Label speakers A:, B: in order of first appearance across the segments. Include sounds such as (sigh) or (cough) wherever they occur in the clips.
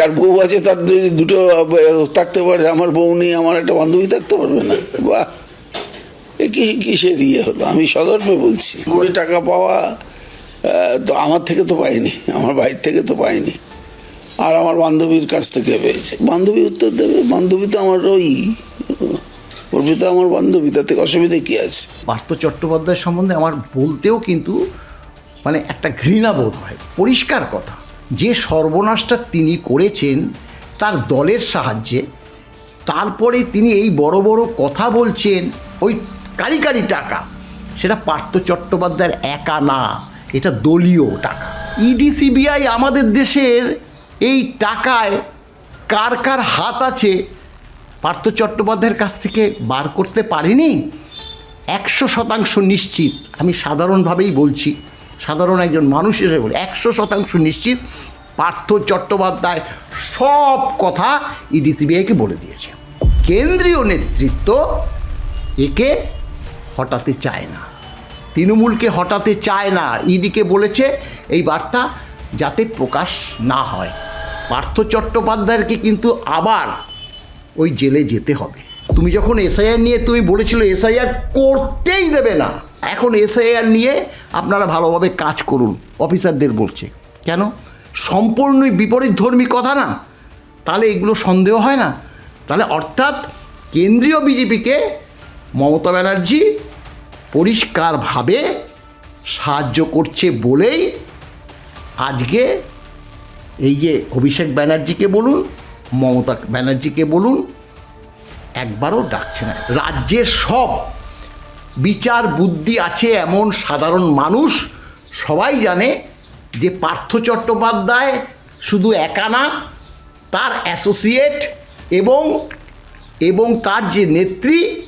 A: যার বউ আছে তার দুটো থাকতে পারে। আমার বউ নেই, আমার একটা বান্ধবী থাকতে পারবে না। বাহ! এ কিসের ইয়ে হলো? আমি সদর্পে বলছি। কোটি টাকা পাওয়া তো আমার থেকে তো পাইনি, আমার ভাইয়ের থেকে তো পাইনি। আর আমার বান্ধবীর কাছ থেকে পেয়েছে। বান্ধবী উত্তর দেবে। বান্ধবী তো আমার ওই অর্পিতা আমার বান্ধবী তাতে অসুবিধা কি আছে?
B: পার্থ চট্টোপাধ্যায় সম্বন্ধে আমার বলতেও কিন্তু মানে একটা ঘৃণা বোধ হয়। পরিষ্কার কথা। যে সর্বনাশটা তিনি করেছেন তার দলের সাহায্যে, তারপরে তিনি এই বড় বড় কথা বলছেন, ওই কারি কারি টাকা। সেটা পার্থ চট্টোপাধ্যায়ের একা না, এটা দলীয় টাকা। ইডি, সিবিআই আমাদের দেশের এই টাকায় কার কার হাত আছে, পার্থ চট্টোপাধ্যায়ের কাছ থেকে বার করতে পারেনি? একশো শতাংশ নিশ্চিত, আমি সাধারণভাবেই বলছি। সাধারণ একজন মানুষ হিসেবে বলি, একশো শতাংশ নিশ্চিত পার্থ চট্টোপাধ্যায় সব কথা ইডিসিবিআইকে বলে দিয়েছে। কেন্দ্রীয় নেতৃত্ব একে হটাতে চায় না। তৃণমূলকে হটাতে চায় না ইডিকে বলেছে এই বার্তা যাতে প্রকাশ না হয়। পার্থ চট্টোপাধ্যায়কে কিন্তু আবার ওই জেলে যেতে হবে। তুমি যখন এসআইআর নিয়ে তুমি বলেছিল এসআইআর করতেই দেবে না। এখন এসআইআর নিয়ে আপনারা ভালোভাবে কাজ করুন, অফিসারদের বলছে। কেন? সম্পূর্ণই বিপরীত ধর্মী কথা না। তাহলে এগুলো সন্দেহ হয় না? তাহলে অর্থাৎ কেন্দ্রীয় বিজেপিকে মমতা ব্যানার্জি পরিষ্কারভাবে সাহায্য করছে বলেই আজকে এই যে অভিষেক ব্যানার্জিকে বলুন, মমতা ব্যানার্জিকে বলুন, একবারও ডাকছে না। রাজ্যের সব বিচার বুদ্ধি আছে এমন সাধারণ মানুষ, সবাই জানে যে পার্থ চট্টোপাধ্যায় শুধু একা না, তার অ্যাসোসিয়েট এবং এবং তার যে নেত্রী,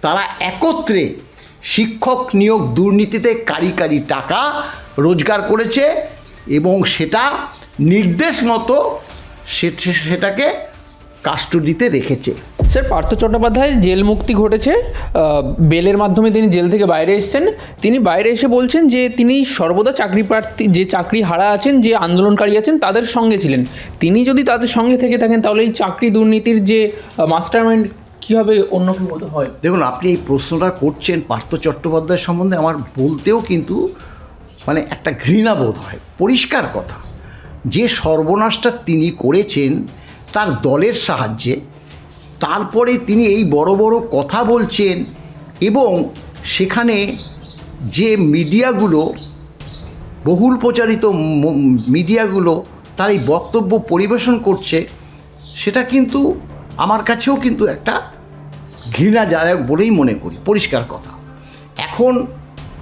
B: তারা একত্রে শিক্ষক নিয়োগ দুর্নীতিতে কারি কারি টাকা রোজগার করেছে এবং সেটা নির্দেশ মতো সে- সেটাকে কাস্টডিতে রেখেছে।
C: স্যার, পার্থ চট্টোপাধ্যায় জেল মুক্তি ঘটেছে বেলের মাধ্যমে তিনি জেল থেকে বাইরে এসেছেন। তিনি বাইরে এসে বলছেন যে, তিনি সর্বদা চাকরি প্রার্থী, যে চাকরি হারা আছেন, যে আন্দোলনকারী আছেন, তাদের সঙ্গে ছিলেন। তিনি যদি তাদের সঙ্গে থেকে থাকেন, তাহলে এই চাকরি দুর্নীতির যে মাস্টার মাইন্ড কীভাবে অন্য কেউ হয়?
B: দেখুন, আপনি এই প্রশ্নটা করছেন পার্থ চট্টোপাধ্যায় সম্বন্ধে, আমার বলতেও কিন্তু মানে একটা ঘৃণা বোধ হয়। পরিষ্কার কথা। যে সর্বনাশটা তিনি করেছেন, তার দলের সাহায্যে তারপরে তিনি এই বড় বড় কথা বলছেন এবং সেখানে যে মিডিয়াগুলো বহুল প্রচারিত মিডিয়াগুলো তার এই বক্তব্য পরিবেশন করছে, সেটা কিন্তু আমার কাছেও কিন্তু একটা ঘৃণাদায়ক বলেই মনে করি। পরিষ্কার কথা। এখন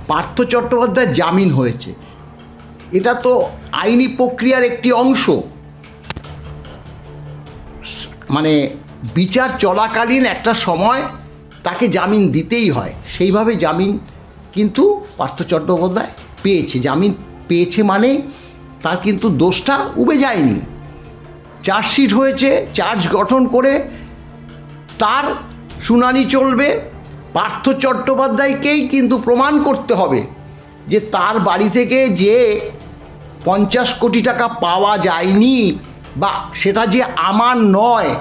B: পার্থ চট্টোপাধ্যায় জামিন হয়েছে। এটা তো আইনি প্রক্রিয়ার একটি অংশ। মানে বিচার চলাকালীন একটা সময় তাকে জামিন দিতেই হয়। সেইভাবে জামিন কিন্তু পার্থ চট্টোপাধ্যায় পেয়েছে। জামিন পেয়েছে মানে তার কিন্তু দোষটা উবে যায়নি। চার্জশিট হয়েছে, চার্জ গঠন করে তার শুনানি চলবে। পার্থ চট্টোপাধ্যায়কেই কিন্তু প্রমাণ করতে হবে যে তার বাড়ি থেকে যে পঞ্চাশ কোটি টাকা পাওয়া যায়নি বা সেটা যে আমার নয়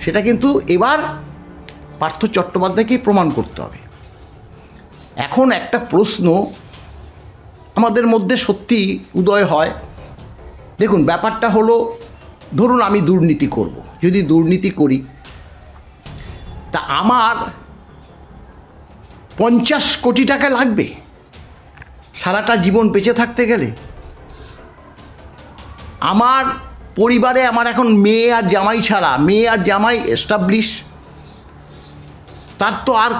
B: সেটা কিন্তু এবার পার্থ চট্টোপাধ্যায়কেই প্রমাণ করতে হবে। এখন একটা প্রশ্ন আমাদের মধ্যে সত্যি উদয় হয়। দেখুন, ব্যাপারটা হলো, ধরুন আমি দুর্নীতি করব। যদি দুর্নীতি করি, তা আমার পঞ্চাশ কোটি টাকা লাগবে সারাটা জীবন বেঁচে থাকতে গেলে। আমার পরিবারে আমার এখন মেয়ে আর জামাই ছাড়া, মেয়ে আর জামাই এস্টাবলিশ তার তো আর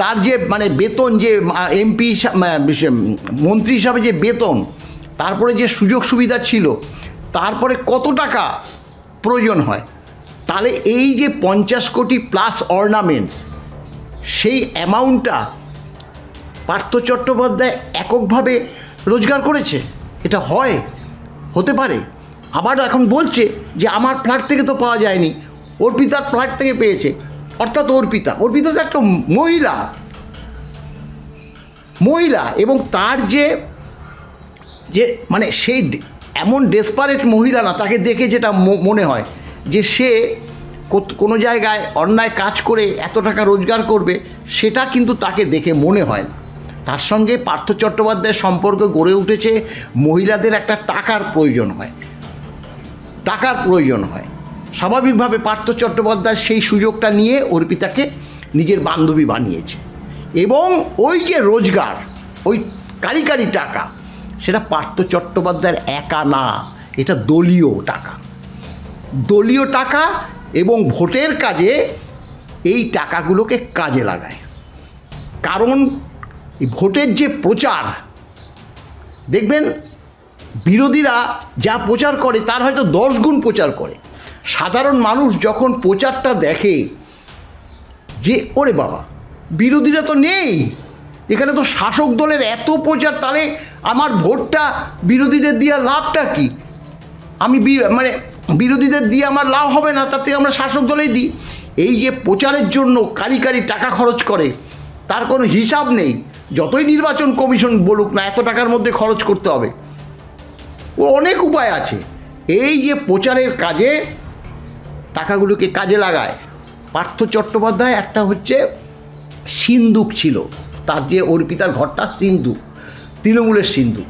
B: তার যে মানে বেতন যে এমপি মন্ত্রী হিসাবে যে বেতন, তারপরে যে সুযোগ সুবিধা ছিল, তারপরে কত টাকা প্রয়োজন হয়? তাহলে এই যে পঞ্চাশ কোটি প্লাস অর্নামেন্টস সেই অ্যামাউন্টটা পার্থ চট্টোপাধ্যায় এককভাবে রোজগার করেছে? এটা হয়? হতে পারে। আবার এখন বলছে যে আমার ফ্ল্যাট থেকে তো পাওয়া যায়নি। অর্পিতার ফ্ল্যাট থেকে পেয়েছে। অর্থাৎ অর্পিতা অর্পিতা তো একটা মহিলা। মহিলা এবং তার যে যে মানে সেই এমন ডেসপারেট মহিলা না, তাকে দেখে যেটা মনে হয় যে সে কোনো জায়গায় অন্যায় কাজ করে এত টাকা রোজগার করবে, সেটা কিন্তু তাকে দেখে মনে হয় না। তার সঙ্গে পার্থ চট্টোপাধ্যায়ের সম্পর্ক গড়ে উঠেছে, মহিলাদের একটা টাকার প্রয়োজন হয়। টাকার প্রয়োজন হয়। স্বাভাবিকভাবে পার্থ চট্টোপাধ্যায় সেই সুযোগটা নিয়ে অর্পিতাকে নিজের বান্ধবী বানিয়েছে। এবং ওই যে রোজগার, ওই কারি কারি টাকা, সেটা পার্থ চট্টোপাধ্যায়ের একা না, এটা দলীয় টাকা। দলীয় টাকা এবং ভোটের কাজে এই টাকাগুলোকে কাজে লাগায়। কারণ এই ভোটের যে প্রচার, দেখবেন বিরোধীরা যা প্রচার করে তার হয়তো দশ গুণ প্রচার করে। সাধারণ মানুষ যখন প্রচারটা দেখে যে, ওরে বাবা, বিরোধীরা তো নেই, এখানে তো শাসক দলের এত প্রচার, তাহলে আমার ভোটটা বিরোধীদের দিয়ে লাভটা কি? আমি মানে বিরোধীদের দিয়ে আমার লাভ হবে না থেকে আমরা শাসক দলেই দিই। এই যে প্রচারের জন্য কারি কারি টাকা খরচ করে, তার কোনো হিসাব নেই। যতই নির্বাচন কমিশন বলুক না, এত টাকার মধ্যে খরচ করতে হবে। ও অনেক উপায় আছে। এই যে প্রচারের কাজে টাকাগুলোকে কাজে লাগায়, পার্থ চট্টোপাধ্যায় একটা হচ্ছে সিন্দুক ছিল। তার যে অর্পিতার ঘরটা সিন্ধু তৃণমূলের সিন্ধু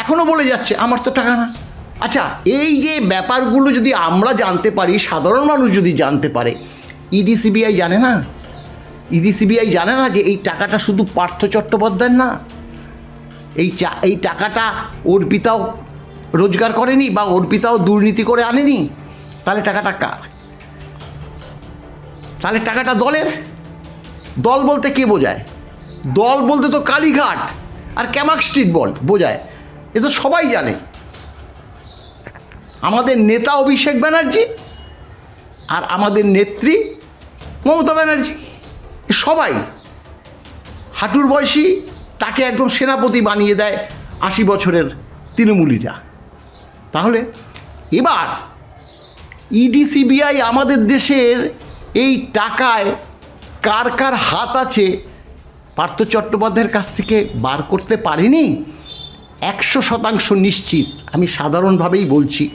B: এখনও বলে যাচ্ছে, আমার তো টাকা না। আচ্ছা এই যে ব্যাপারগুলো যদি আমরা জানতে পারি, সাধারণ মানুষ যদি জানতে পারে, ইডি, সিবিআই জানে না? ইডি সিবিআই জানে না যে এই টাকাটা শুধু পার্থ চট্টোপাধ্যায়ের না, এই চা, এই টাকাটা অর্পিতাও রোজগার করেনি বা অর্পিতাও দুর্নীতি করে আনেনি, তাহলে টাকাটা কার? তাহলে টাকাটা দলের? দল বলতে কে বোঝায়? দল বলতে তো কালীঘাট আর ক্যামাক স্ট্রিট বল বোঝায়, এ তো সবাই জানে। আমাদের নেতা অভিষেক ব্যানার্জি আর আমাদের নেত্রী মমতা ব্যানার্জি। সবাই হাঁটুর বয়সী তাকে একদম সেনাপতি বানিয়ে দেয় আশি বছরের তৃণমূলীরা। তাহলে এবার ইডিসিবিআই আমাদের দেশের এই টাকায় কার কার হাত আছে পার্থ চট্টোপাধ্যায়ের কাছ থেকে বার করতে পারেনি? একশো শতাংশ নিশ্চিত, আমি সাধারণভাবেই বলছি,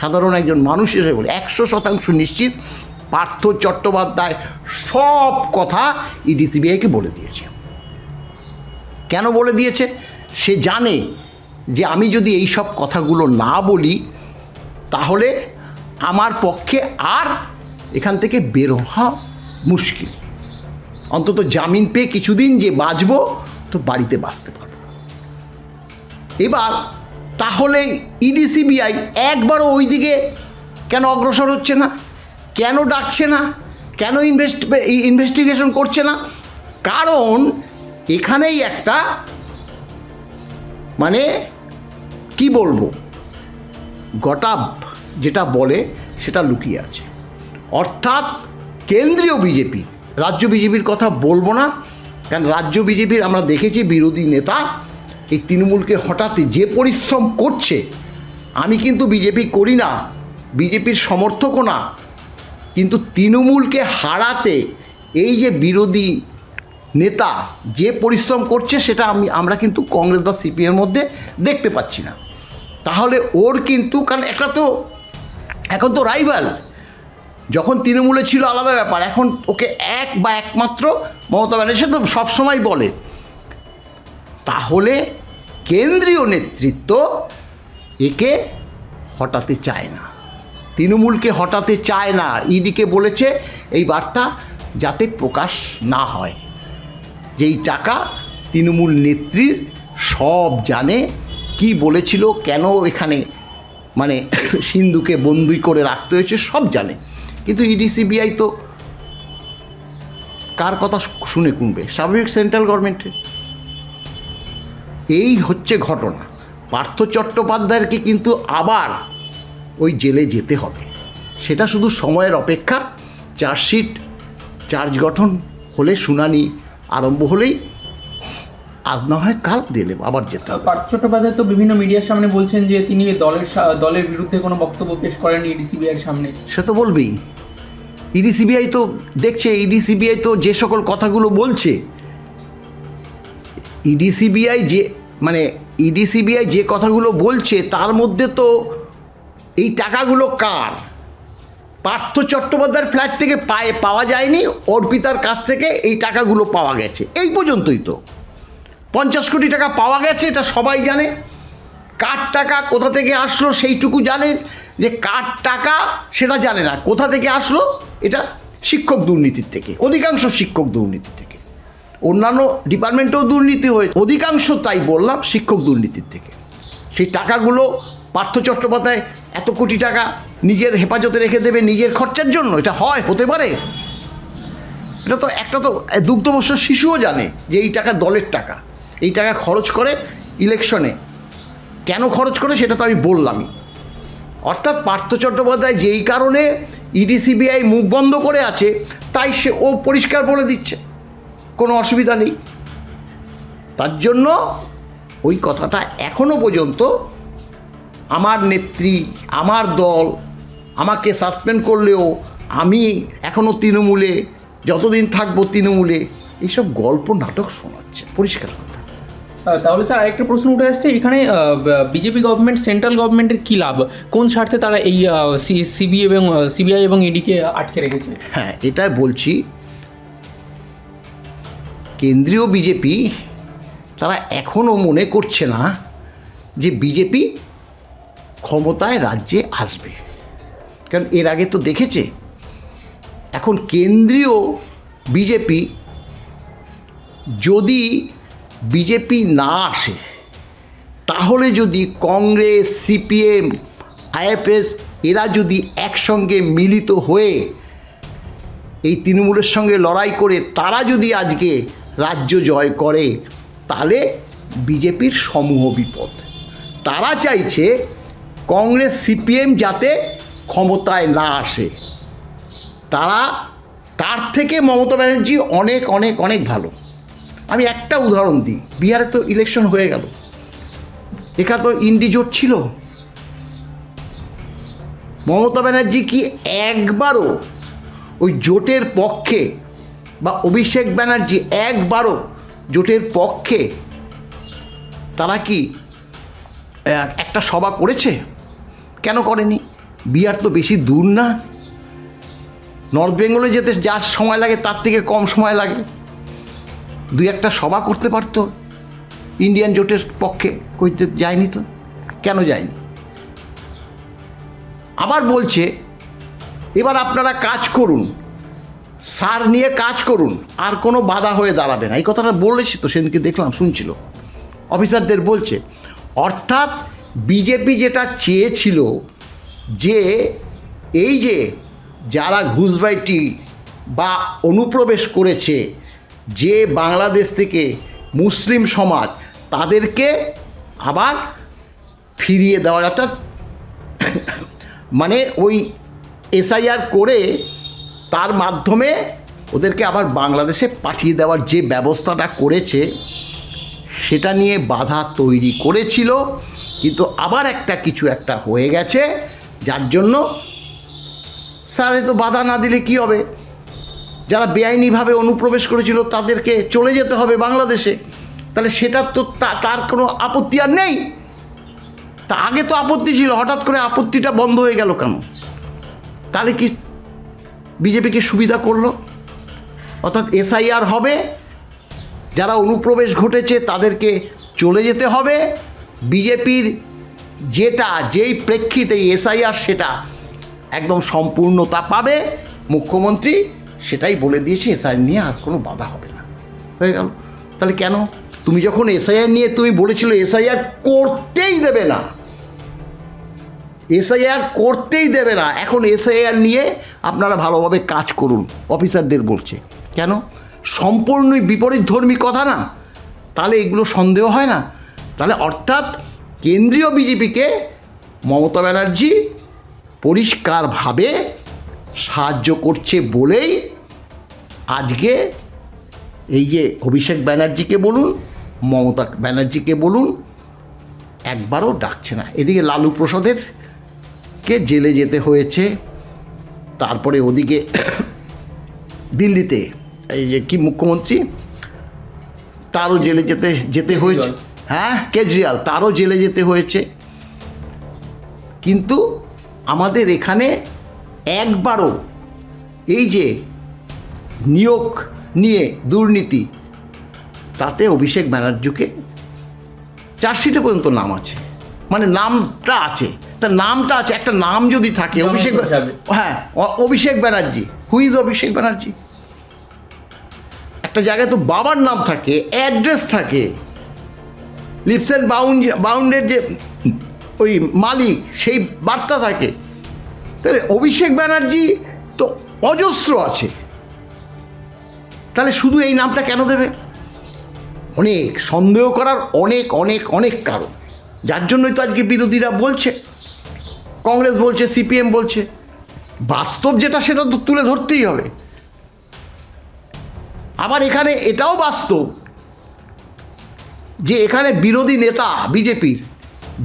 B: সাধারণ একজন মানুষ হিসেবে বলি, একশো শতাংশ নিশ্চিত পার্থ চট্টোপাধ্যায় সব কথা ইডি সিবিআইকে বলে দিয়েছে। কেন বলে দিয়েছে? সে জানে যে আমি যদি এই সব কথাগুলো না বলি, তাহলে আমার পক্ষে আর এখান থেকে বের হওয়া মুশকিল। অন্তত জামিন পেয়ে কিছুদিন যে বাঁচবো, তো বাড়িতে বাঁচতে পারব। এবার তাহলে ইডি সিবিআই একবারও ওই দিকে কেন অগ্রসর হচ্ছে না? কেন ডাকছে না? কেন ইনভেস্ট ইনভেস্টিগেশন করছে না? কারণ এখানেই একটা মানে কি বলব? গটাব যেটা বলে সেটা লুকিয়ে আছে। অর্থাৎ কেন্দ্রীয় বিজেপি, রাজ্য বিজেপির কথা বলব না, কারণ রাজ্য বিজেপির আমরা দেখেছি বিরোধী নেতা, এই তৃণমূলকে হঠাৎ যে পরিশ্রম করছে, আমি কিন্তু বিজেপি করি না, বিজেপির সমর্থকও না কিন্তু তৃণমূলকে হারাতে এই যে বিরোধী নেতা যে পরিশ্রম করছে সেটা আমি, আমরা কিন্তু কংগ্রেস বা সিপিএর মধ্যে দেখতে পাচ্ছি না। তাহলে ওর কিন্তু, কারণ একটা তো, এখন তো রাইভাল যখন তৃণমূলে ছিল আলাদা ব্যাপার, এখন ওকে এক বা একমাত্র মমতা ব্যানার্জি তো সবসময় বলে। তাহলে কেন্দ্রীয় নেতৃত্ব একে হটাতে চায় না। তৃণমূলকে হটাতে চায় না। ইডিকে বলেছে এই বার্তা যাতে প্রকাশ না হয়। যেই টাকা তৃণমূল নেত্রীর সব জানে, কি বলেছিল, কেন এখানে মানে (coughs) সিন্ধুকে বন্দি করে রাখতে হয়েছে, সব জানে। কিন্তু ইডি সিবিআই তো কার কথা শুনে কুনবে? স্বাভাবিক সেন্ট্রাল গভর্নমেন্টের। এই হচ্ছে ঘটনা। পার্থ চট্টোপাধ্যায়কে কিন্তু আবার ওই জেলে যেতে হবে। সেটা শুধু সময়ের অপেক্ষা চার্জশিট চার্জ গঠন হলে শুনানি আরম্ভ হলেই আজ না হয় কাল দিলে আবার যেতে হবে।
C: পার্থ চট্টোপাধ্যায় তো বিভিন্ন মিডিয়ার সামনে বলছেন যে তিনি দলের দলের বিরুদ্ধে কোনো বক্তব্য পেশ করেননি ডিসিবিআর সামনে।
B: সে তো বলবেই। ইডি সিবিআই তো দেখছে ইডি সিবিআই তো যে সকল কথাগুলো বলছে ইডি সিবিআই যে মানে ইডি সিবিআই যে কথাগুলো বলছে তার মধ্যে তো এই টাকাগুলো কার? পার্থ চট্টোপাধ্যায়ের ফ্ল্যাট থেকে পায়ে, পাওয়া যায়নি, অর্পিতার কাছ থেকে এই টাকাগুলো পাওয়া গেছে। এই পর্যন্তই তো। পঞ্চাশ কোটি টাকা পাওয়া গেছে, এটা সবাই জানে। কার টাকা কোথা থেকে আসলো সেইটুকু জানেন যে কার টাকা সেটা জানে না। কোথা থেকে আসলো? এটা শিক্ষক দুর্নীতির থেকে, অধিকাংশ শিক্ষক দুর্নীতি থেকে। অন্যান্য ডিপার্টমেন্টেও দুর্নীতি হয়েছে অধিকাংশ তাই বললাম, শিক্ষক দুর্নীতির থেকে। সেই টাকাগুলো পার্থ চট্টোপাধ্যায় এত কোটি টাকা নিজের হেফাজতে রেখে দেবে নিজের খরচার জন্য? এটা হয়, হতে পারে। এটা তো একটা তো দুগ্ধবর্ষ শিশুও জানে যে এই টাকা দলের টাকা। এই টাকা খরচ করে ইলেকশনে। কেন খরচ করে সেটা তো আমি বললামই। অর্থাৎ পার্থ চট্টোপাধ্যায় যেই কারণে ইডি, সিবিআই মুখ বন্ধ করে আছে, তাই সে, ও পরিষ্কার বলে দিচ্ছে। কোনো অসুবিধা নেই। তার জন্য ওই কথাটা এখনও পর্যন্ত আমার নেত্রী আমার দল আমাকে সাসপেন্ড করলেও আমি এখনও তৃণমূলে যতদিন থাকব তৃণমূলে। এইসব গল্প নাটক শোনাচ্ছে। পরিষ্কার কথা।
C: তাহলে স্যার আরেকটা প্রশ্ন উঠে আসছে এখানে বিজেপি গভর্নমেন্ট সেন্ট্রাল গভর্নমেন্টের কী লাভ? কোন স্বার্থে তারা এই সিবি এবং সিবিআই এবং ইডিকে আটকে রেখেছে?
B: হ্যাঁ এটা বলছি। কেন্দ্রীয় বিজেপি তারা এখনও মনে করছে না যে বিজেপি ক্ষমতায় রাজ্যে আসবে। কারণ এর আগে তো দেখেছে, এখন কেন্দ্রীয় বিজেপি যদি বিজেপি না আসে, তাহলে যদি কংগ্রেস, সিপিএম, আইএফএস এরা যদি একসঙ্গে মিলিত হয়ে এই তৃণমূলের সঙ্গে লড়াই করে, তারা যদি আজকে রাজ্য জয় করে, তাহলে বিজেপির সমূহ বিপদ। তারা চাইছে কংগ্রেস সিপিএম যাতে ক্ষমতায় না আসে। তারা, তার থেকে মমতা ব্যানার্জি অনেক অনেক অনেক ভালো। আমি একটা উদাহরণ দিই। বিহারে তো ইলেকশন হয়ে গেল। এখানে তো ইন্ডি জোট ছিল। মমতা ব্যানার্জি কি একবারও ওই জোটের পক্ষে বা অভিষেক ব্যানার্জি একবারও জোটের পক্ষে তারা কি একটা সভা করেছে? কেন করেনি? বিহার তো বেশি দূর না। নর্থ বেঙ্গলে যেতে যার সময় লাগে, তার থেকে কম সময় লাগে। দুই একটা সভা করতে পারতো। ইন্ডিয়ান জোটের পক্ষে কইতে যায়নি তো। কেন যায়নি? আবার বলছে, এবার আপনারা কাজ করুন। সার নিয়ে কাজ করুন। আর কোনো বাধা হয়ে দাঁড়াবে না। এই কথাটা বলেছি তো, সেদিনকে দেখলাম, শুনছিল। অফিসারদের বলছে, অর্থাৎ বিজেপি যেটা চেয়েছিল যে এই যে যারা ঘুষবাইটি বা অনুপ্রবেশ করেছে যে বাংলাদেশ থেকে মুসলিম সমাজ, তাদেরকে আবার ফিরিয়ে দেওয়ার একটা (coughs) মানে ওই এসআইআর করে তার মাধ্যমে ওদেরকে আবার বাংলাদেশে পাঠিয়ে দেওয়ার যে ব্যবস্থাটা করেছে, সেটা নিয়ে বাধা তৈরি করেছিল। কিন্তু আবার একটা কিছু একটা হয়ে গেছে, যার জন্য স্যার তো বাধা না দিলে কি হবে? যারা বেআইনিভাবে অনুপ্রবেশ করেছিল তাদেরকে চলে যেতে হবে বাংলাদেশে। তাহলে সেটা তা- তার কোনো আপত্তি আর নেই। তা আগে তো আপত্তি ছিল, হঠাৎ করে আপত্তিটা বন্ধ হয়ে গেল কেন? তাহলে কি বিজেপিকে সুবিধা করল? অর্থাৎ এসআইআর হবে, যারা অনুপ্রবেশ ঘটেছে তাদেরকে চলে যেতে হবে। বিজেপির যেটা, যেই প্রেক্ষিতে এসআইআর সেটা একদম সম্পূর্ণতা পাবে, মুখ্যমন্ত্রী সেটাই বলে দিয়েছে এসআইআর নিয়ে আর কোনো বাধা হবে না। হয়ে গেল। তাহলে কেন? তুমি যখন এসআইআর নিয়ে তুমি বলেছিল এসআইআর করতেই দেবে না। এসআইআর করতেই দেবে না। এখন এসআইআর নিয়ে আপনারা ভালোভাবে কাজ করুন, অফিসারদের বলছে। কেন? সম্পূর্ণই বিপরীত ধর্মী কথা না। তাহলে এগুলো সন্দেহ হয় না? তাহলে অর্থাৎ কেন্দ্রীয় বিজেপিকে মমতা ব্যানার্জি পরিষ্কারভাবে সাহায্য করছে বলেই আজকে এই যে অভিষেক ব্যানার্জিকে বলুন, মমতা ব্যানার্জিকে বলুন, একবারও ডাকছে না। এদিকে লালু প্রসাদের কে জেলে যেতে হয়েছে, তারপরে ওদিকে দিল্লিতে এই যে কি মুখ্যমন্ত্রী, তারও জেলে যেতে যেতে হয়েছে। হ্যাঁ কেজরিওয়াল তারও জেলে যেতে হয়েছে। কিন্তু আমাদের এখানে একবারও এই যে নিয়োগ নিয়ে দুর্নীতি তাতে অভিষেক ব্যানার্জিকে চার্জশিটে পর্যন্ত নাম আছে। মানে নামটা আছে। তার নামটা আছে একটা নাম যদি থাকে অভিষেক হ্যাঁ অভিষেক ব্যানার্জি হুইজ অভিষেক ব্যানার্জি? একটা জায়গায় তো বাবার নাম থাকে অ্যাড্রেস থাকে। লিপস বাউন্ড বাউন্ডের যে ওই মালিক, সেই বার্তা থাকে। তাহলে অভিষেক ব্যানার্জি তো অজস্র আছে। তাহলে শুধু এই নামটা কেন দেবে? অনেক সন্দেহ করার অনেক অনেক অনেক কারণ। যার জন্যই তো আজকে বিরোধীরা বলছে। কংগ্রেস বলছে, সিপিএম বলছে। বাস্তব যেটা, সেটা তো তুলে ধরতেই হবে। আবার এখানে এটাও বাস্তব যে এখানে বিরোধী নেতা বিজেপির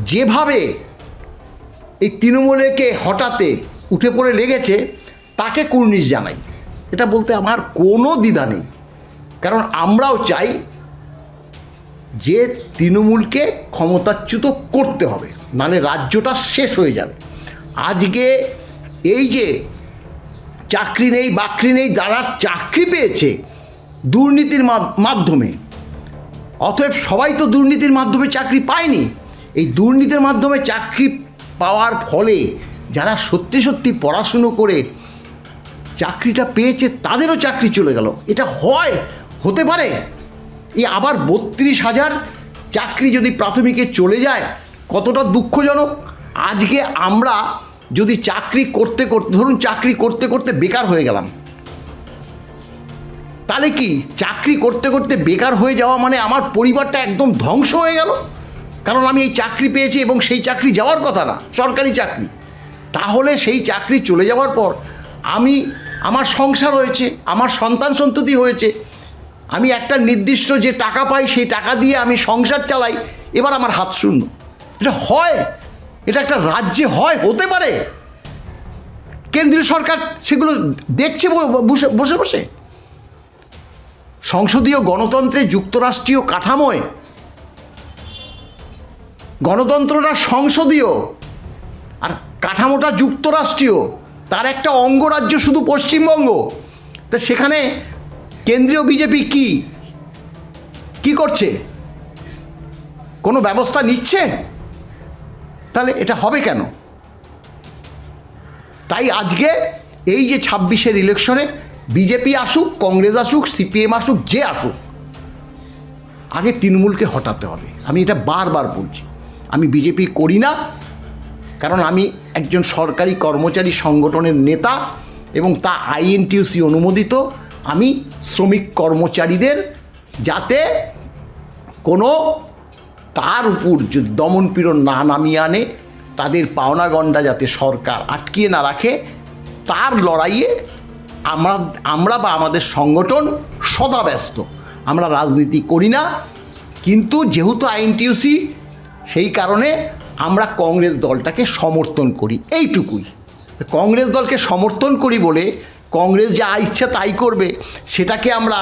B: যেভাবে এই তৃণমূলকে হঠাতে উঠে পড়ে লেগেছে, তাকে কুর্নিশ জানাই। এটা বলতে আমার কোনো দ্বিধা নেই। কারণ আমরাও চাই যে তৃণমূলকে ক্ষমতাচ্যুত করতে হবে মানে রাজ্যটা শেষ হয়ে যাবে। আজকে এই যে চাকরি নেই, বাকরি নেই, যারা চাকরি পেয়েছে দুর্নীতির মাধ্যমে অতএব সবাই তো দুর্নীতির মাধ্যমে চাকরি পায়নি। এই দুর্নীতির মাধ্যমে চাকরি পাওয়ার ফলে যারা সত্যি সত্যি পড়াশুনো করে চাকরিটা পেয়েছে, তাদেরও চাকরি চলে গেল। এটা হয়, হতে পারে। এই আবার বত্রিশ হাজার চাকরি যদি প্রাথমিকে চলে যায়, কতটা দুঃখজনক। আজকে আমরা যদি চাকরি করতে করতে ধরুন চাকরি করতে করতে বেকার হয়ে গেলাম। তাহলে কি চাকরি করতে করতে বেকার হয়ে যাওয়া মানে আমার পরিবারটা একদম ধ্বংস হয়ে গেল? কারণ আমি এই চাকরি পেয়েছি এবং সেই চাকরি যাওয়ার কথা না, সরকারি চাকরি। তাহলে সেই চাকরি চলে যাওয়ার পর আমি, আমার সংসার হয়েছে, আমার সন্তান সন্ততি হয়েছে, আমি একটা নির্দিষ্ট যে টাকা পাই সেই টাকা দিয়ে আমি সংসার চালাই, এবার আমার হাত শূন্য। এটা হয়, এটা একটা রাজ্যে হয়, হতে পারে। কেন্দ্রীয় সরকার সেগুলো দেখছে বসে বসে সংসদীয় গণতন্ত্রে যুক্তরাষ্ট্রীয় কাঠামোয়। গণতন্ত্রটা সংসদীয়। আর কাঠামোটা যুক্তরাষ্ট্রীয়। তার একটা অঙ্গরাজ্য শুধু পশ্চিমবঙ্গ। তা সেখানে কেন্দ্রীয় বিজেপি কি? কি করছে? কোনো ব্যবস্থা নিচ্ছে? তাহলে এটা হবে কেন? তাই আজকে এই যে ছাব্বিশের ইলেকশনে বিজেপি আসুক কংগ্রেস আসুক সিপিএম আসুক, যে আসুক, আগে তৃণমূলকে হটাতে হবে। আমি এটা বারবার বলছি। আমি বিজেপি করি না, কারণ আমি একজন সরকারি কর্মচারী সংগঠনের নেতা এবং তা আইএনটিউসি অনুমোদিত। আমি শ্রমিক কর্মচারীদের যাতে কোনো তার উপর দমন পীড়ন না নামিয়ে আনে, তাদের পাওনা গণ্ডা যাতে সরকার আটকিয়ে না রাখে, তার লড়াইয়ে আমরা আমরা বা আমাদের সংগঠন সদা ব্যস্ত। আমরা রাজনীতি করি না, কিন্তু যেহেতু আইনটিউসি সেই কারণে আমরা কংগ্রেস দলটাকে সমর্থন করি। এইটুকুই। কংগ্রেস দলকে সমর্থন করি বলে কংগ্রেস যা ইচ্ছা তাই করবে, সেটাকে আমরা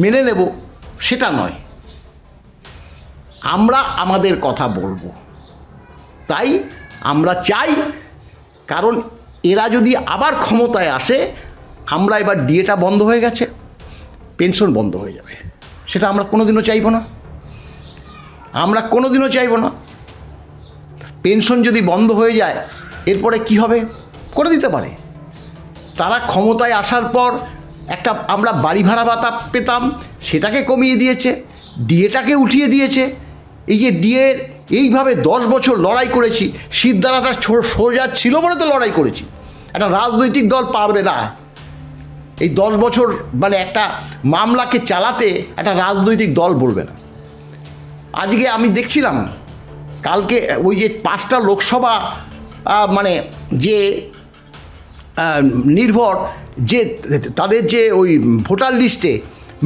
B: মেনে নেব, সেটা নয়। আমরা আমাদের কথা বলব। তাই আমরা চাই, কারণ এরা যদি আবার ক্ষমতায় আসে, আমরা এবার ডিএটা বন্ধ হয়ে গেছে, পেনশন বন্ধ হয়ে যাবে। সেটা আমরা কোনোদিনও চাইব না। আমরা কোনোদিনও চাইব না। পেনশন যদি বন্ধ হয়ে যায়, এরপরে কি হবে? করে দিতে পারে। তারা ক্ষমতায় আসার পর একটা আমরা বাড়ি ভাড়া ভাতা পেতাম, সেটাকে কমিয়ে দিয়েছে, ডিএটাকে উঠিয়ে দিয়েছে। এই যে ডিএ, এইভাবে দশ বছর লড়াই করেছি সিদ্ধারাটা সোজা ছিল বলে তো লড়াই করেছি। একটা রাজনৈতিক দল পারবে না। এই দশ বছর মানে একটা মামলাকে চালাতে একটা রাজনৈতিক দল বলবে না। আজকে আমি দেখছিলাম, কালকে ওই যে পাঁচটা লোকসভা মানে যে নির্ভর, যে তাদের যে ওই ভোটার লিস্টে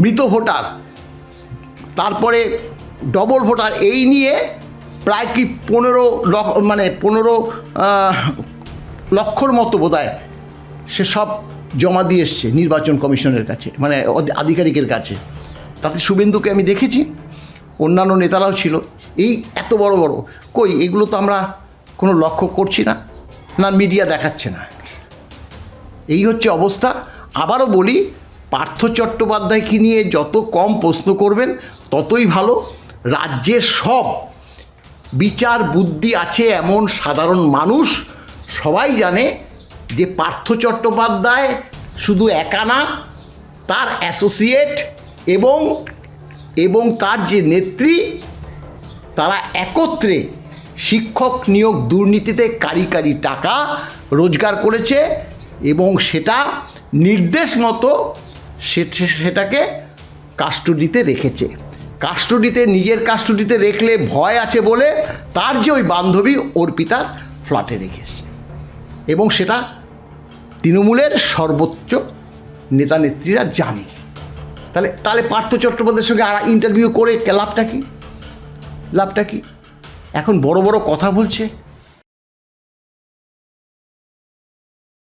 B: মৃত ভোটার, তারপরে ডবল ভোটার, এই নিয়ে প্রায় কি পনেরো মানে পনেরো লক্ষর মতো বোধ হয় সে সব জমা দিয়ে এসছে নির্বাচন কমিশনের কাছে মানে আধিকারিকের কাছে। তাতে শুভেন্দুকে আমি দেখেছি, অন্যান্য নেতারাও ছিল। এই এত বড় বড়, কই এগুলো তো আমরা কোনো লক্ষ্য করছি না না মিডিয়া দেখাচ্ছে না। এই হচ্ছে অবস্থা। আবারও বলি, পার্থ চট্টোপাধ্যায়কে নিয়ে যত কম প্রশ্ন করবেন, ততই ভালো। রাজ্যের সব বিচার বুদ্ধি আছে এমন সাধারণ মানুষ সবাই জানে যে পার্থ চট্টোপাধ্যায় শুধু একা না, তার অ্যাসোসিয়েট এবং এবং তার যে নেত্রী, তারা একত্রে শিক্ষক নিয়োগ দুর্নীতিতে কারি কারি টাকা রোজগার করেছে এবং সেটা নির্দেশ মতো সে- সেটাকে কাস্টডিতে রেখেছে। কাস্টডিতে নিজের কাস্টডিতে রেখলে ভয় আছে বলে তার যে ওই বান্ধবী অর্পিতার ফ্ল্যাটে রেখেছে এবং সেটা তৃণমূলের সর্বোচ্চ নেতা নেত্রীরা জানে। তাহলে তাহলে পার্থ চট্টোপাধ্যায়ের সঙ্গে আর ইন্টারভিউ করে লাভটা কি? লাভটা কি? এখন বড় বড় কথা বলছে